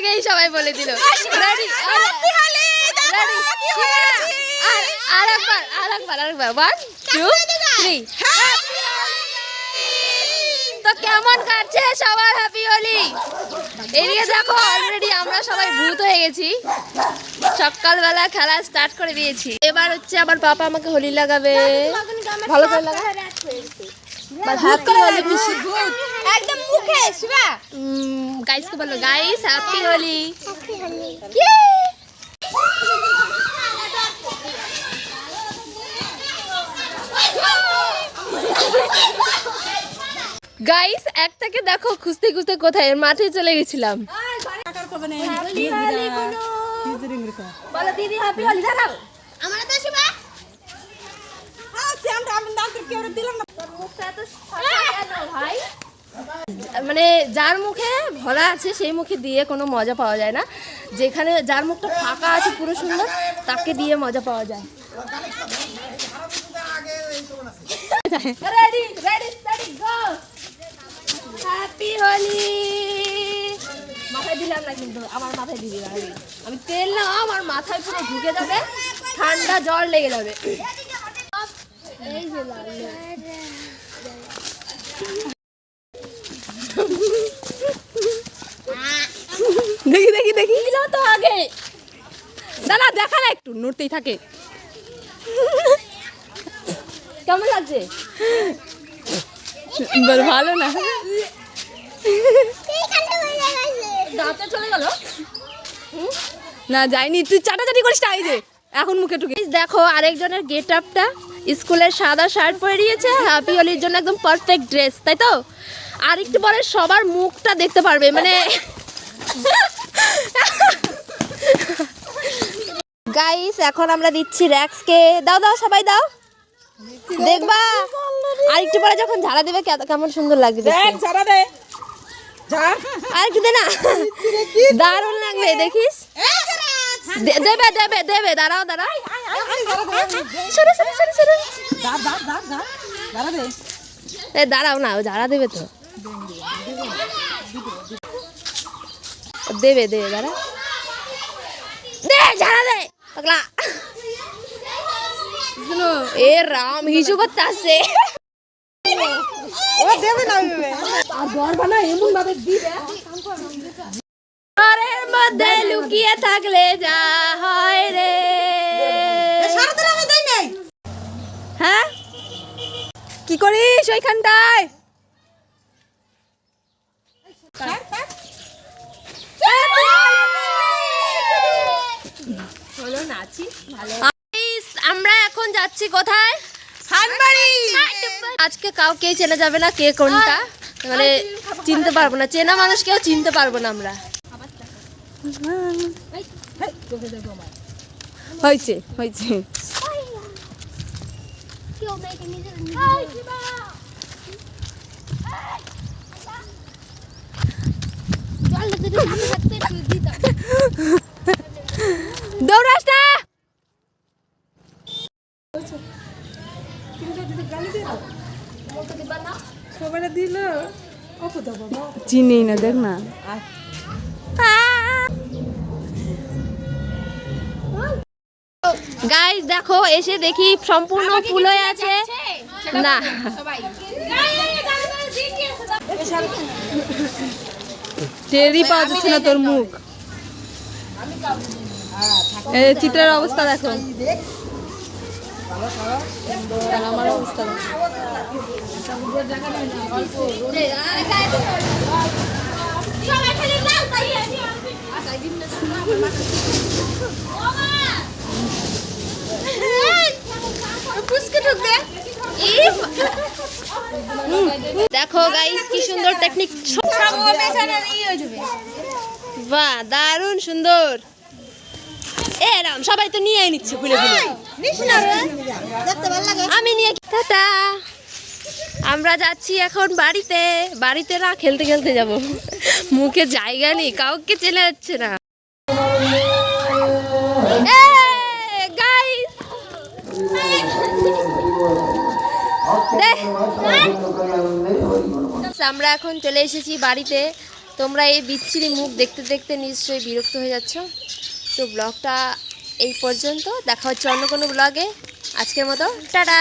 আগেই সবাই বলে দিল। রেডি আরেকবার আরেকবার আরেকবার ওয়ান টু থ্রি তো কেমন কাটছে সবার হ্যাপি হোলি এদিকে দেখো অলরেডি আমরা সবাই ভূত হয়ে গেছি। সকালবেলা খেলা স্টার্ট করে দিয়েছি। এবার হচ্ছে আমার পাপা আমাকে হোলি লাগাবে। ভালো করে লাগা হ্যাপি হোলি একদম মুখে শিবা। গাইসকে বলো গাইস হ্যাপি হোলি গাইস একটাকে দেখো খুঁজতে খুঁজতে কোথায়? মাঠে চলে গেছিলাম। শিবা মানে যার মুখে ভরা আছে, সেই মুখে দিয়ে কোনো মজা পাওয়া যায় না। যেখানে যার মুখটা ফাঁকা আছে পুরো সুন্দর, তাকে দিয়ে মজা পাওয়া যায়। তেল আমার ঢুকে যাবে, ঠান্ডা জ্বর লেগে যাবে লাগল। দেখি দেখি তো আগে? দাদা, দেখা না একটু, নড়তেই থাকে। কেমন লাগছে? ভালো না। দাঁতে চলে গেল? না, যাইনি। তুই চাটাচাটি করিস না, এই যে, এখন মুখে ঢুকে। দেখো, আরেকজনের গেট আপটা স্কুলের সাদা শার্ট পরে নিয়েছে হ্যাপি হোলির জন্য একদম পারফেক্ট ড্রেস তাই তো? আর একটু পরে সবার মুখটা দেখতে পারবে মানে গাইস এখন আমরা দিচ্ছি র্যাক্সকে দাও দাও সবাই দাও। দেখবা? আর একটু পরে যখন ঝাড়া দেবে কে- কেমন সুন্দর লাগবে ছাড়া দে। আর একটু দে না। দারুণ লাগবে দেখিস? দে- দেবে দেবে দেবে দাঁড়াও দাঁড়াও। সরে সরে সরে সরে। এ দাঁড়াও না ও ঝাড়া দেবে তো। দেবে দেবে দাঁড়া। দে ঝাড়া দে পাগলা। এ রাম হিসু করতে আসছে। ঘরের মধ্যে লুকিয়ে থাকলে যা হয় রে। হ্যাঁ? কি করিস ওইখানটায়? আমরা এখন যাচ্ছি কোথায়? আজকে কাউকে চেনা যাবে না কে কোনটা। মানে চিনতে পারব না। চেনা মানুষ কেউ চিনতে পারব না আমরা। হয়েছে হয়েছে। দৌড়াস না চিনি না দেখ না। গাইস দেখো এসে দেখি সম্পূর্ণ ফুল হয়ে আছে। না। টেরই পাওয়া যাচ্ছে না তোর মুখ। চিত্রের অবস্থা দেখো। দেখো গাইস কি সুন্দর টেকনিক দারুণ সুন্দর। এ রাম সবাই তো নিয়ে নিচ্ছে খুলে খুলে। আমি নিয়ে টাটা। আমরা যাচ্ছি এখন বাড়িতে। বাড়িতে না খেলতে খেলতে যাব। মুখে জায়গা নেই কাউকে চেনা যাচ্ছে না! আমরা এখন চলে এসেছি বাড়িতে। তোমরা এই বিচ্ছিরি মুখ দেখতে দেখতে নিশ্চয়ই বিরক্ত হয়ে যাচ্ছ। তো ব্লগটা এই পর্যন্ত। দেখা হচ্ছে অন্য কোনো ব্লগে। আজকের মতো টাটা!